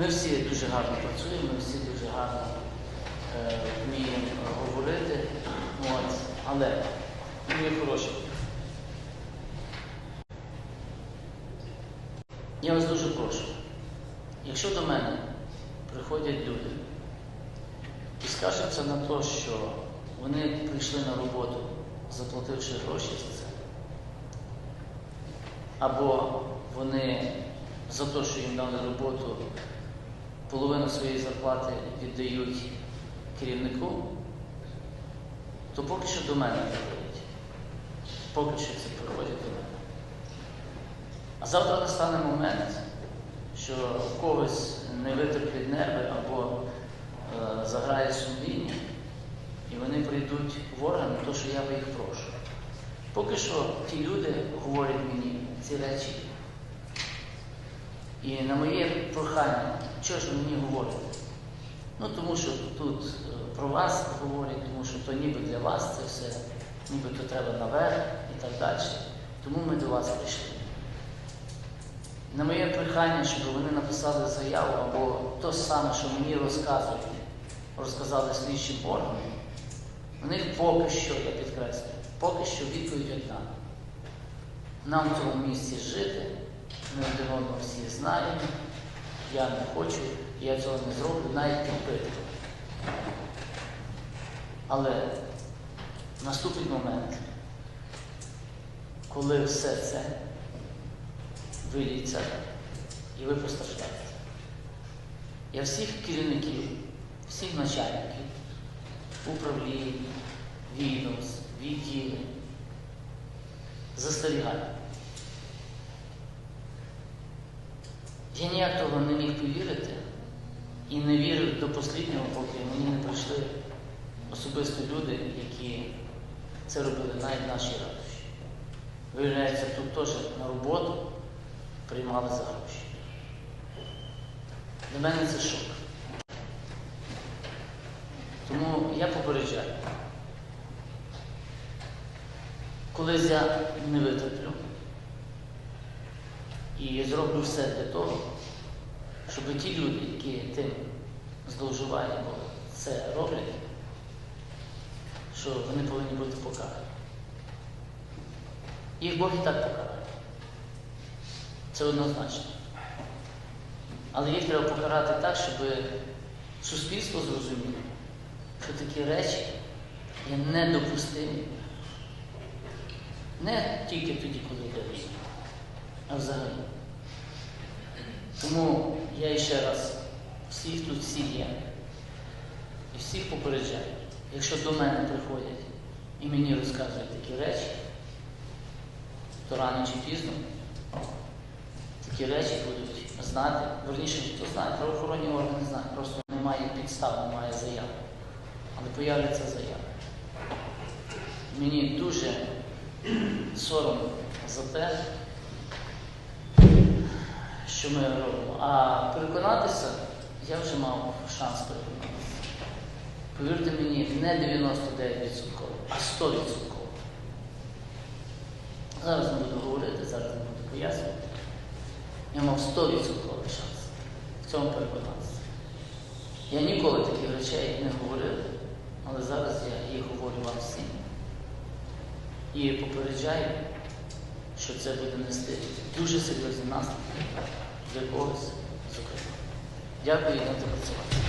Ми всі дуже гарно працюємо, ми всі дуже гарно е, вміємо говорити. От. Але, мої хороші, я вас дуже прошу, якщо до мене приходять люди і скажуться на те, що вони прийшли на роботу, заплативши гроші за це, або вони за те, що їм дали роботу, половину своєї зарплати віддають керівнику, то поки що до мене приходять. Поки що це приходять до мене. А завтра настане момент, що когось не витерплять нерви або е, заграє сумління, і вони прийдуть в органи, то що я би їх прошу. Поки що ті люди говорять мені ці речі. І на моє прохання, що ж ви мені говорите? Ну тому що тут е, про вас говорять, тому що то ніби для вас це все, ніби то треба наверх і так далі. Тому ми до вас прийшли. На моє прохання, щоб вони написали заяву або то саме, що мені розказують, розказали слідчим органам, у них поки що, я підкреслюю, поки що відповідь одна. Нам в цьому місці жити, ми одного всі знаємо, я не хочу, я цього не зроблю, навіть підпитку. Але наступить момент, коли все це виліться і ви постраждаєте. Я всіх керівників, всіх начальників, управлінь, відомств, відділень застерігаю. Я ніяк того не міг повірити і не вірив до останнього, поки мені не прийшли особисто люди, які це робили навіть в нашій ратуші. Виявляється, тут теж на роботу приймали за гроші. Для мене це шок. Тому я попереджаю. Колись я не витерплю і зроблю все для того, щоб ті люди, які тим зловживають, бо це роблять, що вони повинні бути покарані. Їх Бог і так покарає. Це однозначно. Але їх треба покарати так, щоб суспільство зрозуміло, що такі речі є недопустимі. Не тільки тоді, коли йде війна, взагалі. Тому я ще раз всіх тут всі є. І всіх попереджаю. Якщо до мене приходять і мені розказують такі речі, то рано чи пізно такі речі будуть знати. Верніше, хто знає, правоохоронні органи знають, просто немає підстав, немає заяв. Але появляться заяви. Мені дуже соромно за те, що ми робимо. А переконатися я вже мав шанс переконатися. Повірте мені, не 99%, а 100%. Зараз не буду говорити, зараз не буду пояснювати. Я мав 100% шанс в цьому переконатися. Я ніколи таких речей не говорив, але зараз я їх говорю вам всім. І попереджаю, що це буде нести дуже серйозні наслідки для когось, зокрема. Дякую і працювати.